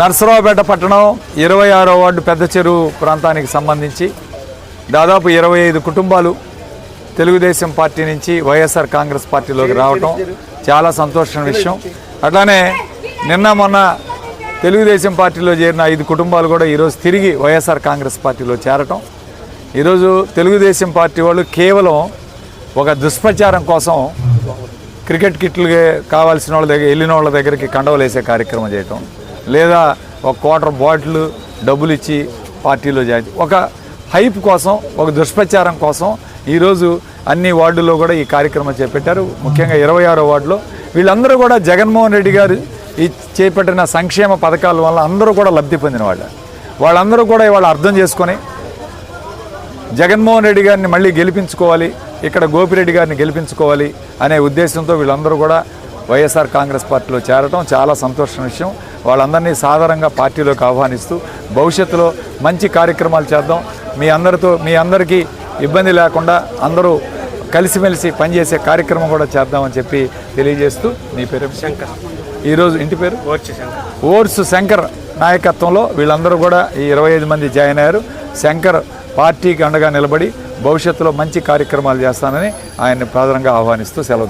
నర్సరావుపేట పట్టణం ఇరవై ఆరో వార్డు పెద్ద చెరువు ప్రాంతానికి సంబంధించి దాదాపు ఇరవై ఐదు కుటుంబాలు తెలుగుదేశం పార్టీ నుంచి వైఎస్ఆర్ కాంగ్రెస్ పార్టీలోకి రావటం చాలా సంతోషం విషయం. అట్లానే నిన్న మొన్న తెలుగుదేశం పార్టీలో చేరిన ఐదు కుటుంబాలు కూడా ఈరోజు తిరిగి వైఎస్ఆర్ కాంగ్రెస్ పార్టీలో చేరటం. ఈరోజు తెలుగుదేశం పార్టీ వాళ్ళు కేవలం ఒక దుష్ప్రచారం కోసం క్రికెట్ కిట్లు కావాల్సిన వాళ్ళ దగ్గర వెళ్ళిన వాళ్ళ దగ్గరికి కండవలేసే కార్యక్రమం చేయటం. లేదా ఒక క్వార్టర్ బాటిల్ డబ్బులు ఇచ్చి పార్టీలో జాయిన్ ఒక హైప్ కోసం ఒక దుష్ప్రచారం కోసం ఈరోజు అన్ని వార్డుల్లో కూడా ఈ కార్యక్రమం చేపట్టారు. ముఖ్యంగా ఇరవై ఆరో వార్డులో. వీళ్ళందరూ కూడా జగన్మోహన్ రెడ్డి గారు ఈ చేపట్టిన సంక్షేమ పథకాల వల్ల అందరూ కూడా లబ్ధి పొందిన వాళ్ళు. వాళ్ళందరూ కూడా ఇవాళ అర్థం చేసుకొని జగన్మోహన్ రెడ్డి గారిని మళ్ళీ గెలిపించుకోవాలి ఇక్కడ గోపిరెడ్డి గారిని గెలిపించుకోవాలి అనే ఉద్దేశంతో వీళ్ళందరూ కూడా వైఎస్ఆర్ కాంగ్రెస్ పార్టీలో చేరటం చాలా సంతోషం విషయం. వాళ్ళందరినీ సాధారణంగా పార్టీలోకి ఆహ్వానిస్తూ భవిష్యత్తులో మంచి కార్యక్రమాలు చేద్దాం. మీ అందరితో మీ అందరికీ ఇబ్బంది లేకుండా అందరూ కలిసిమెలిసి పనిచేసే కార్యక్రమం కూడా చేద్దామని చెప్పి తెలియజేస్తూ మీ పేరు శంకర్. ఈరోజు ఇంటి పేరు? ఓర్సు శంకర్. నాయకత్వంలో వీళ్ళందరూ కూడా ఈ ఇరవై ఐదు మంది జాయిన్ అయ్యారు. శంకర్ పార్టీకి అండగా నిలబడి భవిష్యత్తులో మంచి కార్యక్రమాలు చేస్తానని ఆయన్ని ప్రధానంగా ఆహ్వానిస్తూ సెలవు